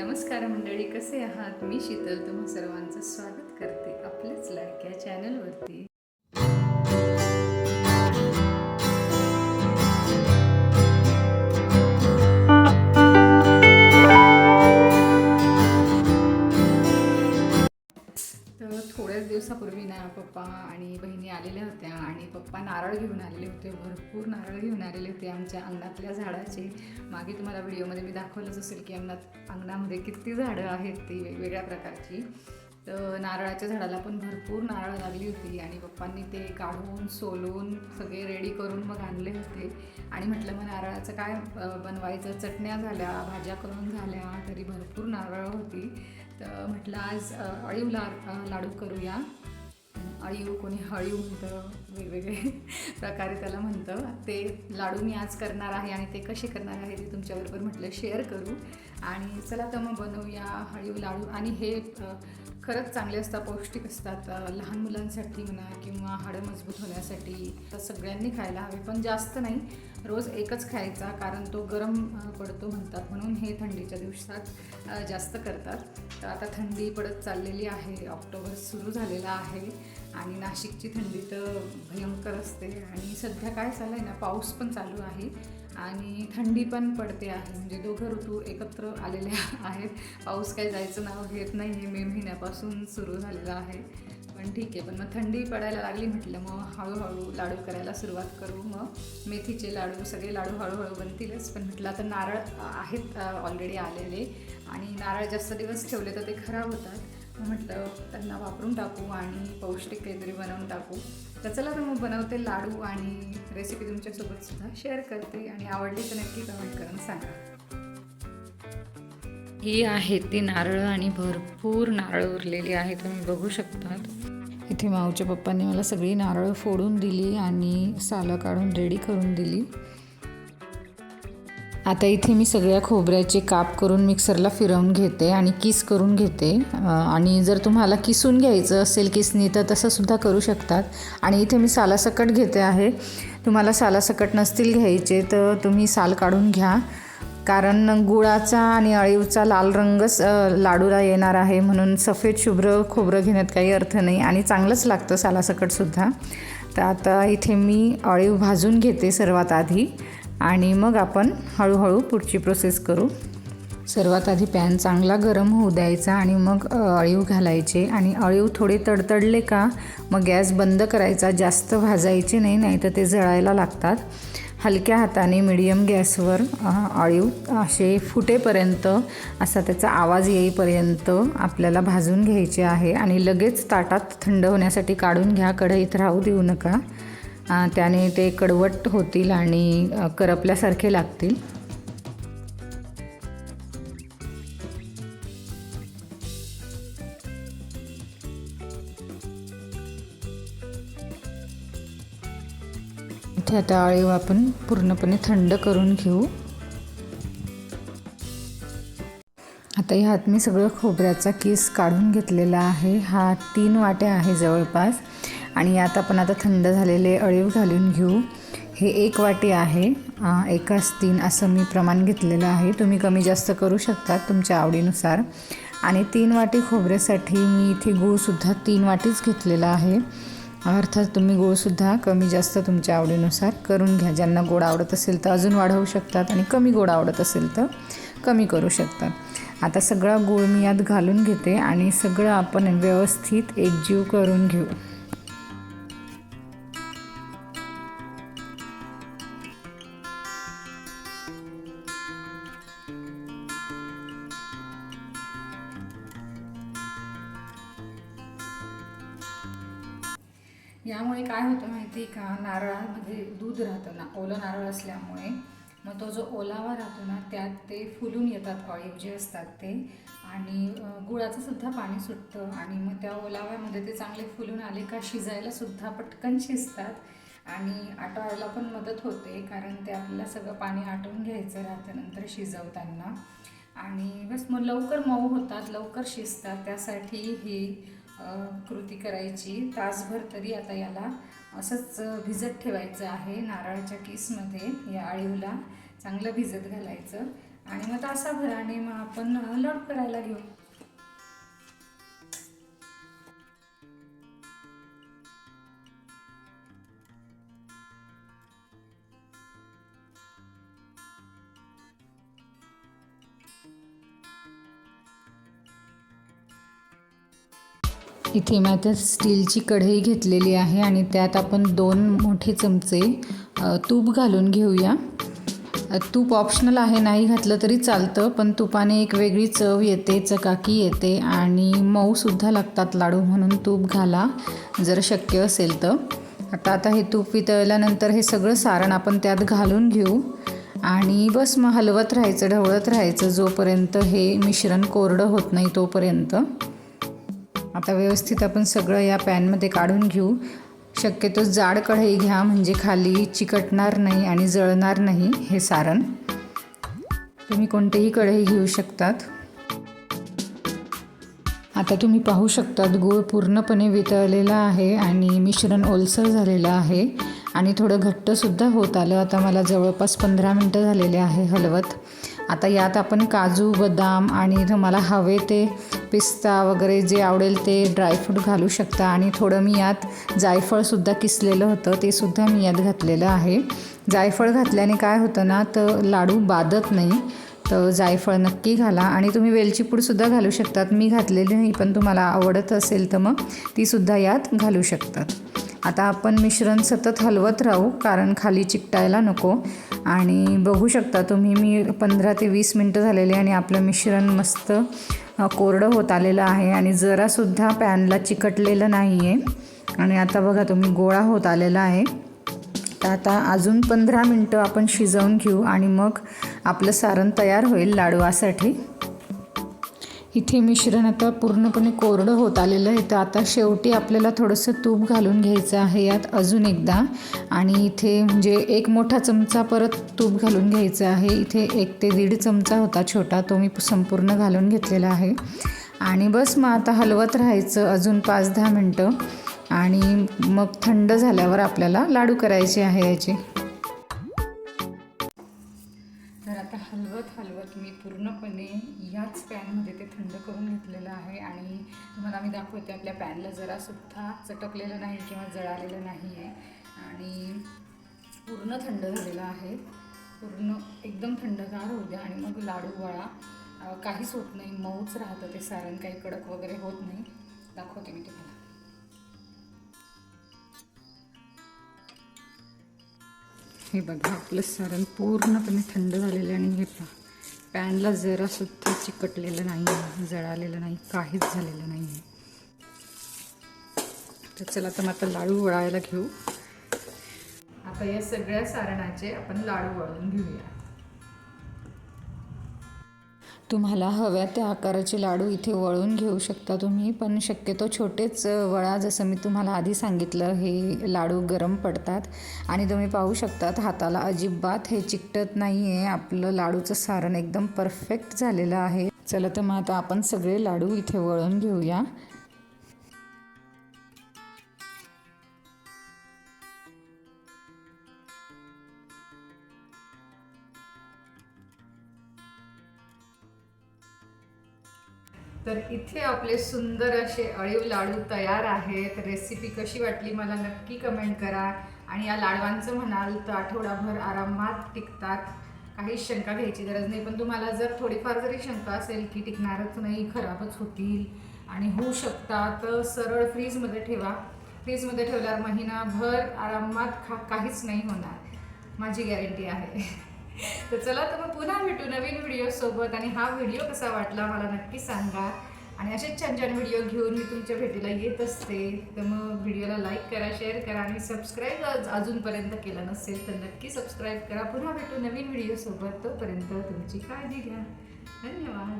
नमस्कार मंडळी कसे आहात? मी शीतल. तुम्हा सर्वांचं स्वागत करते आपल्याच लाडक्या चॅनलवरती तर थोड्याच दिवसापूर्वी ना पप्पा आणि बहिणी आलेल्या होत्या आणि पप्पा नारळ घेऊन आलेले होते भरपूर नारळ घेऊन आलेले होते आमच्या अंगणातल्या झाडाचे. मागे तुम्हाला व्हिडिओमध्ये मी दाखवलंच असेल की अंगणात अंगणामध्ये किती झाडं आहेत ती वेगवेगळ्या प्रकारची. तर नारळाच्या झाडाला पण भरपूर नारळ लागली होती आणि पप्पांनी ते काढून सोलून सगळे रेडी करून मग आणले होते. आणि म्हटलं मग नारळाचं काय बनवायचं? चटण्या झाल्या भाज्या करून झाल्या तरी भरपूर नारळ होती. तर म्हटलं आज अळीव ला लाडू करूया. अळीव कोणी हळीव म्हणतं वेगवेगळे प्रकारे त्याला म्हणतं. ते लाडू मी आज करणार आहे आणि ते कसे करणार आहे ते तुमच्याबरोबर म्हटलं शेअर करू. आणि चला तर मग बनवूया हळीव लाडू. आणि हे खरंच चांगले असतात पौष्टिक असतात. लहान मुलांसाठी म्हणा किंवा हाडं मजबूत होण्यासाठी तर सगळ्यांनी खायला हवे. पण जास्त नाही रोज एकच खायचा कारण तो गरम पडतो म्हणतात. म्हणून हे थंडीच्या दिवसात जास्त करतात. तर आता थंडी पडत चाललेली आहे. ऑक्टोबर सुरू झालेला आहे. आणि नाशिकची थंडी तर भयंकर असते. आणि सध्या काय चाललं आहे ना पाऊस पण चालू आहे आणि थंडी पण पडते आहे. म्हणजे दोघं ऋतू एकत्र आलेले आहेत. पाऊस काय जायचं नाव घेत नाही आहे मे महिन्यापासून सुरू झालेलं आहे. पण ठीक आहे. पण मग थंडी पडायला लागली म्हटलं मग हळूहळू लाडू करायला सुरुवात करू. मग मेथीचे लाडू सगळे लाडू हळूहळू बनतीलच. पण म्हटलं आता नारळ आहेत ऑलरेडी आलेले. आणि नारळ जास्त दिवस ठेवले तर ते खराब होतात. म्हटलं त्यांना वापरून टाकू आणि पौष्टिक काहीतरी बनवून टाकू. तर चला तर मग बनवते लाडू आणि रेसिपी तुमच्यासोबत सुद्धा शेअर करते आणि आवडली तर नक्की कमेंट करून सांगा. ही आहे ती नारळ आणि भरपूर नारळ उरलेली आहे तुम्ही बघू शकतात. इथे माऊच्या पप्पांनी मला सगळी नारळ फोडून दिली आणि सालं काढून रेडी करून दिली. आता इथे मी सगळ्या खोबऱ्याचे काप करून मिक्सरला फिरवून घेते आणि किस करून घेते. आणि जर तुम्हाला किसून घ्यायचं असेल किसनी तर तसंसुद्धा करू शकतात. आणि इथे मी सालासकट घेते आहे. तुम्हाला सालासकट नसतील घ्यायचे तर तुम्ही साल काढून घ्या. कारण गुळाचा आणि अळीवचा लाल रंगच लाडूला येणार आहे. म्हणून सफेद शुभ्र खोबरं घेण्यात काही अर्थ नाही. आणि चांगलंच लागतं सालासकटसुद्धा तर आता इथे मी अळीव भाजून घेते सर्वात आधी. आणि मग आपण हळूहळू पुढची प्रोसेस करू. सर्वात आधी पॅन चांगला गरम होऊ द्यायचा आणि मग अळीव घालायचे. आणि अळीव थोडे तडतडले का मग गॅस बंद करायचा जास्त भाजायचे नाही नाही तर ते जळायला लागतात. हलक्या हाताने मिडियम गॅसवर अळीव असे फुटेपर्यंत असा त्याचा आवाज येईपर्यंत आपल्याला भाजून घ्यायचे आहे. आणि लगेच ताटात थंड होण्यासाठी काढून घ्या. कढईत राहू देऊ नका. त्याने ते कडवट होतील आणि करपल्यासारखे लागतील. इथे आता अळीव आपण पूर्णपणे थंड करून घेऊ. आता ह्यात मी सगळं खोबऱ्याचा किस काढून घेतलेला आहे. हा तीन वाट्या आहे जवळपास. आणि यात आपण आता थंड झालेले अळीव घालून घेऊ. हे एक वाटी आहे. अं, एकाच तीन असं मी प्रमाण घेतलेलं आहे. तुम्ही कमी जास्त करू शकता तुमच्या आवडीनुसार. आणि तीन वाटी खोबऱ्यासाठी मी इथे गूळसुद्धा तीन वाटीच घेतलेला आहे. अर्थात तुम्ही गोडसुद्धा कमी जास्त तुमच्या आवडीनुसार करून घ्या. ज्यांना गोड आवडत असेल तर अजून वाढवू शकतात आणि कमी गोड आवडत असेल तर कमी करू शकतात. आता सगळा गूळ मी यात घालून घेते आणि सगळं आपण व्यवस्थित एकजीव करून घेऊ. यामुळे काय होतं माहिती आहे का? नारळामध्ये दूध राहतं ना ओलं नारळ असल्यामुळे. मग तो जो ओलावा राहतो ना त्यात ते फुलून येतात ऑळीव जे असतात ते. आणि गुळाचंसुद्धा गुळाचं सुद्धा पाणी सुटतं. आणि मग त्या ओलाव्यामध्ये ते चांगले फुलून आले का शिजायला सुद्धा पटकन शिजतात. आणि आटवायला पण मदत होते कारण ते आपल्याला सगळं पाणी आटवून घ्यायचं राहतं नंतर शिजवताना. आणि बस मग लवकर मऊ होतात लवकर शिजतात. त्यासाठी ही कृती करायची. तासभर तरी आता याला असंच भिजत ठेवायचं आहे नारळाच्या किसमध्ये या आळीवला चांगलं भिजत घालायचं. आणि मग तासाभराने मग आपण लाडू करायला घेऊ. इथे मी आता स्टीलची कढई घेतलेली आहे आणि त्यात आपण दोन मोठे चमचे तूप घालून घेऊया. तूप ऑप्शनल आहे नाही घातलं तरी चालतं पण तुपाने एक वेगळी चव येते चकाकी येते आणि मऊसुद्धा लागतात लाडू म्हणून तूप घाला जर शक्य असेल तर. आता आता हे तूप वितळल्यानंतर हे सगळं सारण आपण त्यात घालून घेऊ. आणि बस मग हलवत राहायचं ढवळत राहायचं जोपर्यंत हे मिश्रण कोरडं होत नाही तोपर्यंत. आता व्यवस्थित आपण सगळं या पॅनमध्ये काढून घेऊ. शक्यतो जाड कढई घ्या म्हणजे खाली चिकटणार नाही आणि जळणार नाही हे सारण. तुम्ही कोणतेही कढई घेऊ शकतात. आता तुम्ही पाहू शकतात गूळ पूर्णपणे वितळलेला आहे आणि मिश्रण ओलसर झालेलं आहे आणि थोडं घट्टसुद्धा होत आलं. आता मला जवळपास पंधरा मिनटं झालेले आहे हलवत. आता यात आपण काजू बदाम आणि तुम्हाला हवे ते पिस्ता वगैरे जे आवडेल ते ड्रायफ्रूट घालू शकता. आणि थोडं मी यात जायफळसुद्धा किसलेलं होतं ते सुद्धा मी यात घातलेलं आहे. जायफळ घातल्याने काय होतं ना तर लाडू बादत नाही. तर जायफळ नक्की घाला. आणि तुम्ही वेलची पूडसुद्धा घालू शकतात. मी घातलेली नाही पण तुम्हाला आवडत असेल तर मग तीसुद्धा यात घालू शकतात. आता आपण मिश्रण सतत हलवत राहू कारण खाली चिकटायला नको. आणि बघू शकता तुम्ही मी पंधरा ते वीस मिनटं झालेली आणि आपलं मिश्रण मस्त कोरडं होत आलेलं आहे आणि जरासुद्धा पॅनला चिकटलेलं नाही आहे आणि आता बघा तुम्ही गोळा होत आलेला आहे. तर आता अजून पंधरा मिनटं आपण शिजवून घेऊ आणि मग आपलं सारण तयार होईल लाडवासाठी. इथे मिश्रण आता पूर्णपणे कोरडं होत आलेलं आहे. तर आता शेवटी आपल्याला थोडंसं तूप घालून घ्यायचं आहे यात अजून एकदा. आणि इथे म्हणजे एक मोठा चमचा परत तूप घालून घ्यायचं आहे. इथे एक ते दीड चमचा होता छोटा तो मी संपूर्ण घालून घेतलेला आहे. आणि बस मग आता हलवत राहायचं अजून पाच दहा मिनटं. आणि मग थंड झाल्यावर आपल्याला लाडू करायचे आहे याचे. पूर्णपणे याच पॅनमध्ये ते थंड करून घेतलेलं आहे आणि तुम्हाला मी दाखवते आपल्या पॅनला जरासुद्धा चटकलेलं नाही किंवा जळालेलं नाही आहे आणि पूर्ण थंड झालेलं आहे. पूर्ण एकदम थंडगार होऊ द्या आणि मग लाडू वळा काहीच होत नाही मऊच राहतं ते सारण काही कडक वगैरे होत नाही. दाखवते मी तुम्हाला. हे बघा आपलं सारण पूर्णपणे थंड झालेलं आणि घेतला पॅनला जरासुद्धा चिकटलेलं नाही आहे जळालेलं नाही काहीच झालेलं नाही आहे तर चला तर मग आता लाडू वळायला घेऊ. आता या सगळ्या सारणाचे आपण लाडू वळून घेऊया. तुम्हाला हव्या त्या आकाराचे लाडू इथे वळून घेऊ शकता तुम्ही पण शक्यतो छोटेच वळा जसं मी तुम्हाला आधी सांगितलं हे लाडू गरम पडतात. आणि तुम्ही पाहू शकतात हाताला अजिबात हे चिकटत नाही आहे आपलं लाडूचं सारण एकदम परफेक्ट झालेलं आहे. चला तर मग आता आपण सगळे लाडू इथे वळून घेऊया. तर इथे आपले सुंदर असे अळीव लाडू तयार आहेत. रेसिपी कशी वाटली मला नक्की कमेंट करा. आणि या लाडवांचं म्हणाल तर आठवडाभर आरामात टिकतात. काहीच शंका घ्यायची गरज नाही. पण तुम्हाला जर थोडीफार जरी शंका असेल की टिकणारच नाही खराबच होतील आणि होऊ शकतात तर सरळ फ्रीजमध्ये ठेवा. फ्रीजमध्ये ठेवल्यावर महिनाभर आरामात खा काहीच नाही होणार. माझी गॅरंटी आहे. तर चला तर मग पुन्हा भेटू नवीन व्हिडिओ सोबत. आणि हा व्हिडिओ कसा वाटला मला नक्की सांगा. आणि असेच छान छान व्हिडिओ घेऊन मी तुमच्या भेटीला येत असते. तर मग व्हिडिओला लाईक करा शेअर करा आणि सबस्क्राईब अजूनपर्यंत केलं नसेल तर नक्की सबस्क्राईब करा. पुन्हा भेटू नवीन व्हिडिओसोबत तोपर्यंत तुमची काळजी घ्या. धन्यवाद.